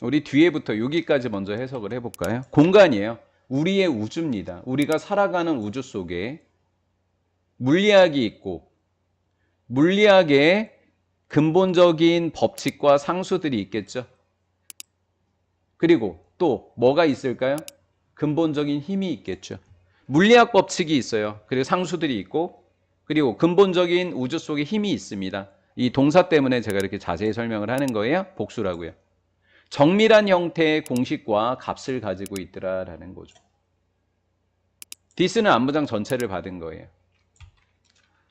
우리 뒤에부터 여기까지 먼저 해석을 해볼까요? 공간이에요. 우리의 우주입니다. 우리가 살아가는 우주 속에 물리학이 있고 물리학의 근본적인 법칙과 상수들이 있겠죠. 그리고 또 뭐가 있을까요? 근본적인 힘이 있겠죠. 물리학 법칙이 있어요. 그리고 상수들이 있고 그리고 근본적인 우주 속에 힘이 있습니다. 이 동사 때문에 제가 이렇게 자세히 설명을 하는 거예요. 복수라고요. 정밀한 형태의 공식과 값을 가지고 있더라라는 거죠. 디스는 안무장 전체를 받은 거예요.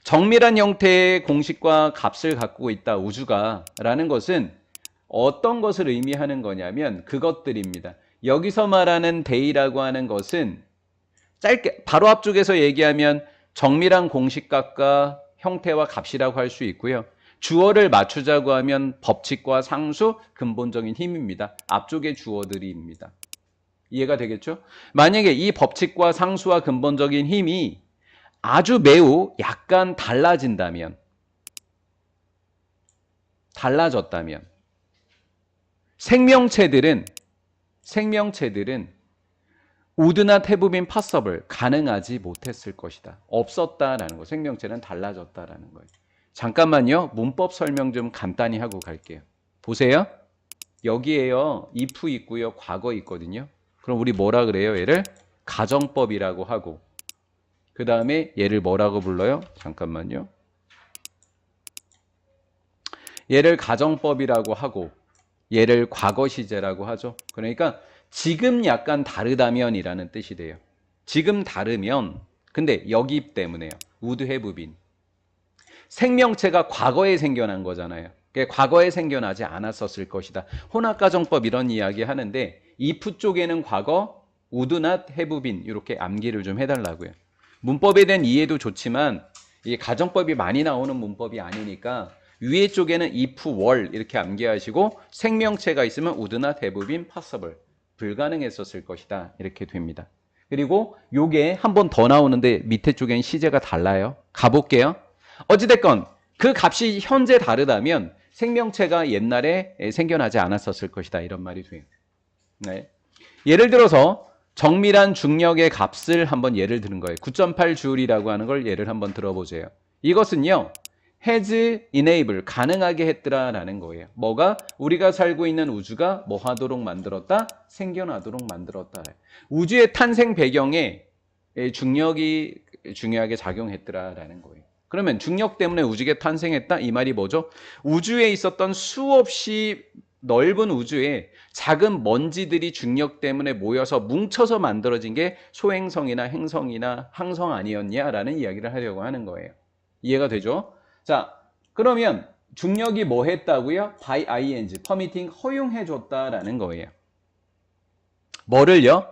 정밀한 형태의 공식과 값을 갖고 있다 우주가 라는 것은 어떤 것을 의미하는 거냐면 그것들입니다. 여기서 말하는 데이라고 하는 것은 짧게 바로 앞쪽에서 얘기하면 정밀한 공식값과 형태와 값이라고 할 수 있고요. 주어를 맞추자고 하면 법칙과 상수, 근본적인 힘입니다. 앞쪽의 주어들입니다. 이해가 되겠죠? 만약에 이 법칙과 상수와 근본적인 힘이 아주 매우 약간 달라진다면, 달라졌다면, 생명체들은, 생명체들은 우드나 태부빈 파서블 가능하지 못했을 것이다. 없었다라는 거. 생명체는 달라졌다라는 거예요. 잠깐만요. 문법 설명 좀 간단히 하고 갈게요. 보세요. 여기에요. if 있고요. 과거 있거든요. 그럼 우리 뭐라 그래요? 얘를 가정법이라고 하고 그 다음에 얘를 뭐라고 불러요? 잠깐만요. 얘를 가정법이라고 하고 얘를 과거 시제라고 하죠. 그러니까 지금 약간 다르다면이라는 뜻이 돼요. 지금 다르면 근데 여기 때문에요. 우드 해부빈 생명체가 과거에 생겨난 거잖아요. 과거에 생겨나지 않았었을 것이다. 혼합가정법 이런 이야기 하는데 if 쪽에는 과거, have been 이렇게 암기를 좀 해달라고요. 문법에 대한 이해도 좋지만 이 가정법이 많이 나오는 문법이 아니니까 위에 쪽에는 if were 이렇게 암기하시고 생명체가 있으면 would not have been possible 불가능했었을 것이다 이렇게 됩니다. 그리고 요게 한 번 더 나오는데 밑에 쪽엔 시제가 달라요. 가볼게요. 어찌됐건 그 값이 현재 다르다면 생명체가 옛날에 생겨나지 않았었을 것이다 이런 말이 돼요. 네. 예를 들어서 정밀한 중력의 값을 한번 예를 드는 거예요. 9.8줄이라고 하는 걸 예를 한번 들어보세요. 이것은요. has enable 가능하게 했더라라는 거예요. 뭐가 우리가 살고 있는 우주가 뭐 하도록 만들었다? 생겨나도록 만들었다. 우주의 탄생 배경에 중력이 중요하게 작용했더라라는 거예요. 그러면 중력 때문에 우주가 탄생했다 이 말이 뭐죠? 우주에 있었던 수없이 넓은 우주에 작은 먼지들이 중력 때문에 모여서 뭉쳐서 만들어진 게 소행성이나 행성이나 항성 아니었냐라는 이야기를 하려고 하는 거예요. 이해가 되죠? 자, 그러면 중력이 뭐 했다고요? by ing, permitting 허용해 줬다라는 거예요. 뭐를요?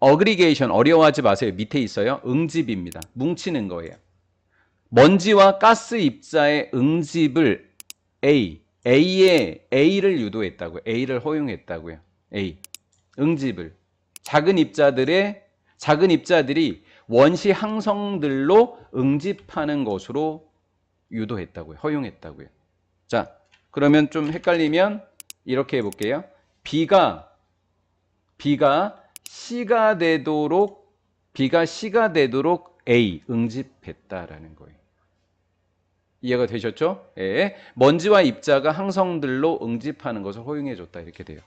어그리게이션 어려워하지 마세요. 밑에 있어요. 응집입니다. 뭉치는 거예요. 먼지와 가스 입자의 응집을 A, A에 A를 유도했다고요. A를 허용했다고요. A. 응집을. 작은 입자들의 작은 입자들이 원시 항성들로 응집하는 것으로 유도했다고요. 허용했다고요. 자, 그러면 좀 헷갈리면 이렇게 해 볼게요. B가 B가 C가 되도록 B가 C가 되도록 A 응집했다라는 거예요. 이해가 되셨죠? 예. 먼지와 입자가 항성들로 응집하는 것을 허용해 줬다 이렇게 돼요.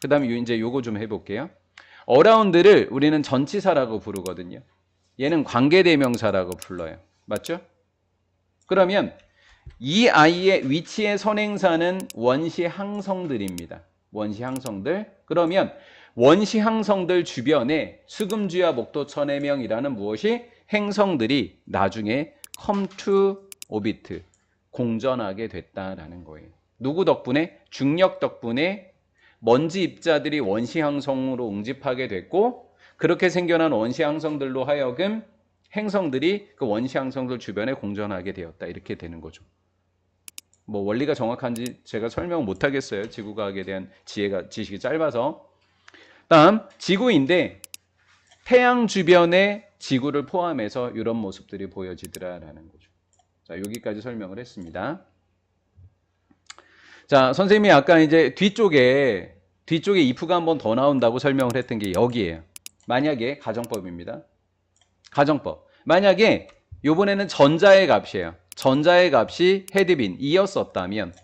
그다음에 이제 요거 좀 해볼게요. 어라운드를 우리는 전치사라고 부르거든요. 얘는 관계대명사라고 불러요. 맞죠? 그러면 이 아이의 위치의 선행사는 원시 항성들입니다. 원시 항성들. 그러면 원시 항성들 주변에 수금주와 목도천해명이라는 무엇이 행성들이 나중에 컴투 오비트 공전하게 됐다라는 거예요. 누구 덕분에? 중력 덕분에 먼지 입자들이 원시항성으로 응집하게 됐고 그렇게 생겨난 원시항성들로 하여금 행성들이 그 원시항성들 주변에 공전하게 되었다 이렇게 되는 거죠. 뭐 원리가 정확한지 제가 설명 못 하겠어요. 지구과학에 대한 지혜가 지식이 짧아서. 다음 지구인데 태양 주변에 지구를 포함해서 이런 모습들이 보여지더라라는 거죠. 자, 여기까지 설명을 했습니다. 자, 선생님이 아까 이제 뒤쪽에 뒤쪽에 if가 한 번 더 나온다고 설명을 했던 게 여기에요. 만약에 가정법입니다. 가정법. 만약에 요번에는 전자의 값이에요. 전자의 값이 헤드빈 이었었다면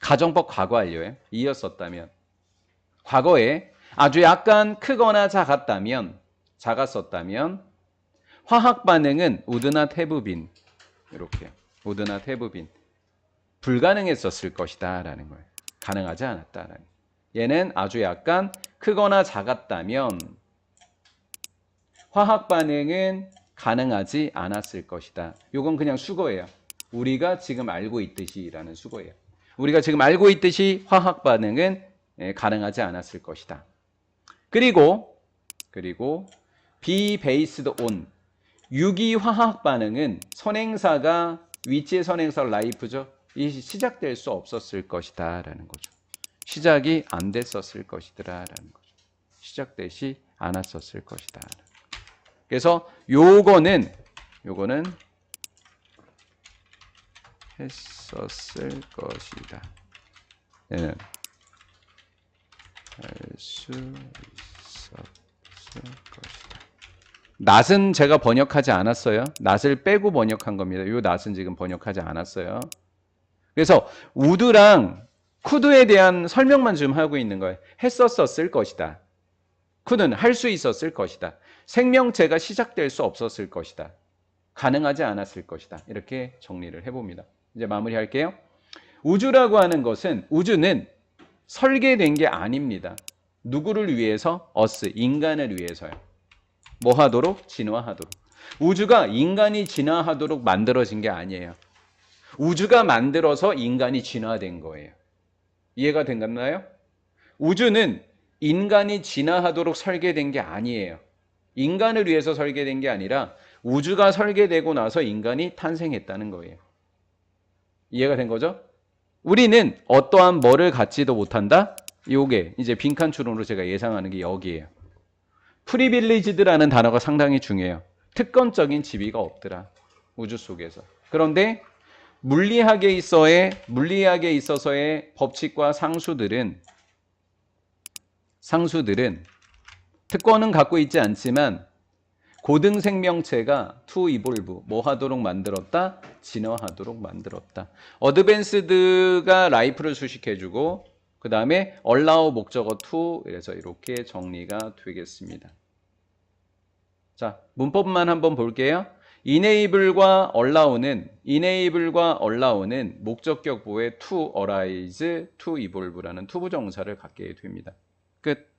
가정법 과거 완료예요. 이었었다면 과거에 아주 약간 크거나 작았다면 작았었다면 화학 반응은 우드나 태브빈 이렇게 우드나 태브빈 불가능했었을 것이다라는 거예요. 가능하지 않았다라는. 얘는 아주 약간 크거나 작았다면 화학 반응은 가능하지 않았을 것이다. 요건 그냥 수거예요. 우리가 지금 알고 있듯이라는 수거예요. 우리가 지금 알고 있듯이 화학 반응은 예, 가능하지 않았을 것이다. 그리고 그리고 be based 유기 화학 반응은 선행사가 위치의 선행사 life죠. 이 시작될 수 없었을 것이다 라는 거죠. 시작이 안 됐었을 것이더라 라는 거죠. 시작되지 않았었을 것이다. 그래서 요거는 요거는 했었을 것이다. 얘는 할수 있었을 것이다. 낫은 제가 번역하지 않았어요. 낫을 빼고 번역한 겁니다. 요 낫은 지금 번역하지 않았어요. 그래서 우드랑 쿠드에 대한 설명만 좀 하고 있는 거예요. 했었었을 것이다. 쿠드는 할 수 있었을 것이다. 생명체가 시작될 수 없었을 것이다. 가능하지 않았을 것이다. 이렇게 정리를 해봅니다. 이제 마무리할게요. 우주라고 하는 것은 우주는 설계된 게 아닙니다. 누구를 위해서? 어스, 인간을 위해서요. 뭐 하도록? 진화하도록. 우주가 인간이 진화하도록 만들어진 게 아니에요. 우주가 만들어서 인간이 진화된 거예요. 이해가 된가요? 우주는 인간이 진화하도록 설계된 게 아니에요. 인간을 위해서 설계된 게 아니라 우주가 설계되고 나서 인간이 탄생했다는 거예요. 이해가 된 거죠? 우리는 어떠한 뭐를 갖지도 못한다? 요게 이제 빈칸 추론으로 제가 예상하는 게 여기에요. 프리빌리지드라는 단어가 상당히 중요해요. 특권적인 지위가 없더라. 우주 속에서. 그런데 물리학에 있어의 물리학에 있어서의 법칙과 상수들은 상수들은 특권은 갖고 있지 않지만 고등 생명체가 투 이볼브 뭐 하도록 만들었다 진화하도록 만들었다 어드밴스드가 라이프를 수식해주고 그 다음에 얼라우 목적어 투 그래서 이렇게 정리가 되겠습니다 자 문법만 한번 볼게요 enable과 allow는 enable과 allow는 목적격 보에 to arise, to evolve라는 투부정사를 갖게 됩니다. 끝.